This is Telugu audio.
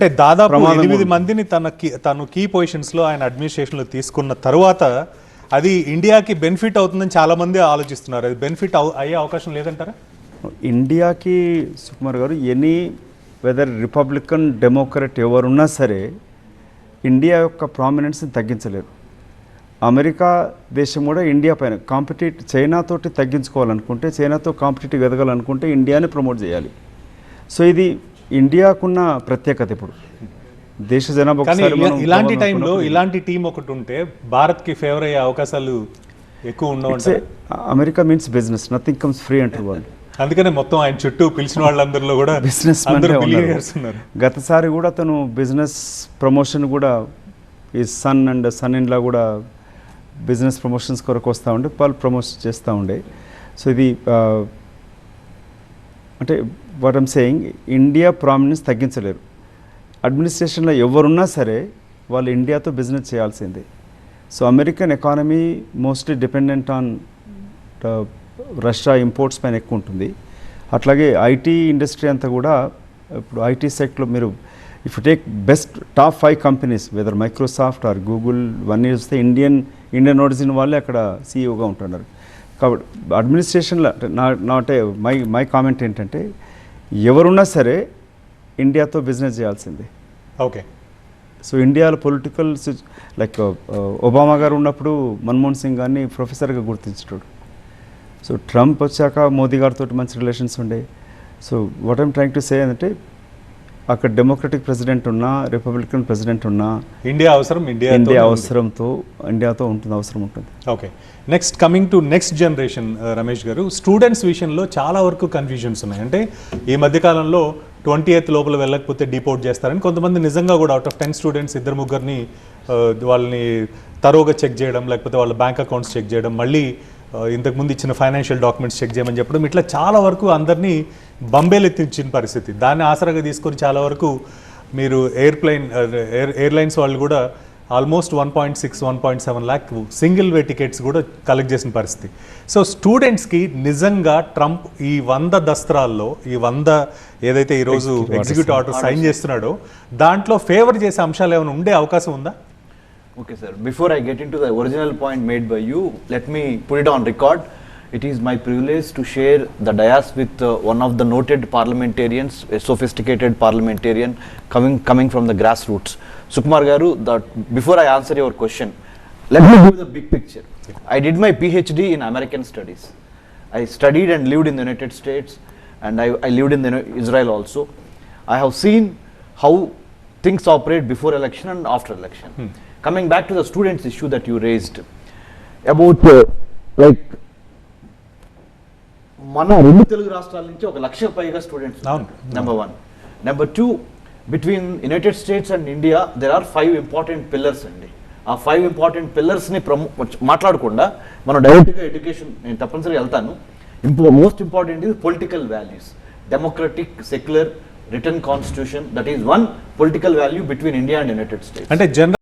అంటే దాదాపు ఎనిమిది. మందిని తన తను కీ పొజిషన్స్లో ఆయన అడ్మినిస్ట్రేషన్లో తీసుకున్న తర్వాత అది ఇండియాకి బెనిఫిట్ అవుతుందని చాలా మంది ఆలోచిస్తున్నారు. అది బెనిఫిట్ అయ్యే అవకాశం లేదంటారా? ఇండియాకి సుకుమార్ గారు ఎనీ వెదర్ రిపబ్లికన్ డెమోక్రట్ ఎవరున్నా సరే ఇండియా యొక్క ప్రామినెన్స్ని తగ్గించలేరు. అమెరికా దేశం కూడా ఇండియా పైన కాంపిటేట్ చైనాతోటి తగ్గించుకోవాలనుకుంటే చైనాతో కాంపిటేటివ్ ఎదగాలనుకుంటే ఇండియాని ప్రమోట్ చేయాలి. సో ఇది ఇండియాకున్న ప్రత్యేకత ఇప్పుడు. దేశ జనాభా ఇలాంటి టైంలో ఇలాంటి టీం ఒకటి ఉంటే భారత్కి ఫేవర్ అయ్యే అవకాశాలు ఎక్కువ ఉండవు America means business nothing comes free అంటారు వాళ్ళు అందుకనే మొత్తం ఆయన చుట్టూ పిలిచిన వాళ్ళందరిలో కూడా బిజినెస్ ఉన్నారు. గతసారి కూడా తను బిజినెస్ ప్రమోషన్ కూడా ఈ son and son in law కూడా బిజినెస్ ప్రమోషన్స్ కొరకు వస్తూ ఉండే వాళ్ళు ప్రమోషన్ చేస్తూ ఉండే. సో ఇది ఆ, అంటే what I'm saying India prominence తగ్గించలేరు. అడ్మినిస్ట్రేషన్లో ఎవరున్నా సరే వాళ్ళు ఇండియాతో బిజినెస్ చేయాల్సిందే. So American economy mostly dependent on Russia imports పైన ఎక్కువ ఉంటుంది. అట్లాగే ఐటీ ఇండస్ట్రీ అంతా కూడా ఇప్పుడు ఐటీ సెక్ట్లో మీరు if you take best top five companies whether Microsoft or Google ఇవన్నీ చూస్తే ఇండియన్ ఇండియన్ ఒరిజిన్ వాళ్ళే అక్కడ సీఈఓగా ఉంటున్నారు. కాబట్టి అడ్మినిస్ట్రేషన్లో అంటే నా నా అంటే మై మై కామెంట్ ఏంటంటే ఎవరున్నా సరే ఇండియాతో బిజినెస్ చేయాల్సిందే. ఓకే సో ఇండియాలో పొలిటికల్ లైక్ ఒబామా గారు ఉన్నప్పుడు మన్మోహన్ సింగ్ గారిని ప్రొఫెసర్గా గుర్తించాడు సో ట్రంప్ వచ్చాక మోదీ గారితో మంచి రిలేషన్స్ ఉండే. So what I'm trying to say అంటే అక్కడ డెమోక్రటిక్ ప్రెసిడెంట్ ఉన్నా రిపబ్లికన్ ప్రెసిడెంట్ ఉన్నా ఇండియా అవసరం ఇండియా ఇండియా అవసరంతో ఇండియాతో ఉంటుంది అవసరం ఉంటుంది. Okay next coming to next generation Ramesh గారు స్టూడెంట్స్ విషయంలో చాలా వరకు కన్ఫ్యూజన్స్ ఉన్నాయి. అంటే ఈ మధ్యకాలంలో ట్వంటీ ఎయిత్ లోపల వెళ్ళకపోతే డిపోర్ట్ చేస్తారని కొంతమంది నిజంగా కూడా అవుట్ ఆఫ్ టెన్ స్టూడెంట్స్ ఇద్దరు ముగ్గురిని ఆ, వాళ్ళని తరోగా చెక్ చేయడం లేకపోతే వాళ్ళ బ్యాంక్ అకౌంట్స్ చెక్ చేయడం మళ్ళీ ఇంతకుముందు ఇచ్చిన ఫైనాన్షియల్ డాక్యుమెంట్స్ చెక్ చేయమని చెప్పడం ఇట్లా చాలా వరకు అందరినీ బంబేలెత్తించిన పరిస్థితి. దాన్ని ఆసరాగా తీసుకొని చాలా వరకు మీరు ఎయిర్ప్లైన్ ఎయిర్ ఎయిర్లైన్స్ వాళ్ళు కూడా almost one point six one point seven lakh single way tickets కూడా కలెక్ట్ చేసిన పరిస్థితి. సో స్టూడెంట్స్కి నిజంగా ట్రంప్ ఈ వంద దస్త్రాల్లో ఈ వంద ఏదైతే ఈరోజు ఎగ్జిక్యూటివ్ ఆర్డర్ సైన్ చేస్తున్నాడో దాంట్లో ఫేవర్ చేసే అంశాలు ఏమైనా ఉండే అవకాశం ఉందా? Okay, sir. Before I get into the original point made by you, let me put it on record. It is my privilege to share the dais with uh, one of the noted parliamentarians, a sophisticated parliamentarian coming coming from the grassroots. Sukumar Garu, that before I answer your question, let me give the big picture. I did my PhD in American studies. I studied and lived in the United States, and I, I lived in the, Israel also. I have seen how things operate before election and after election. Coming back to the students issue that you raised. About uh, like మన రెండు తెలుగు రాష్ట్రాల నుంచి ఒక లక్ష పైగా students. Number one number two between United States and India there are five important pillars అండి. ఆ ఫైవ్ ఇంపార్టెంట్ పిల్లర్స్ని ప్రమో మాట్లాడకుండా మనం డైరెక్ట్గా ఎడ్యుకేషన్ నేను తప్పనిసరిగా వెళ్తాను. ఇంపో మోస్ట్ ఇంపార్టెంట్ ఇది political values democratic secular written constitution that is one political value between India and United States అంటే జనరల్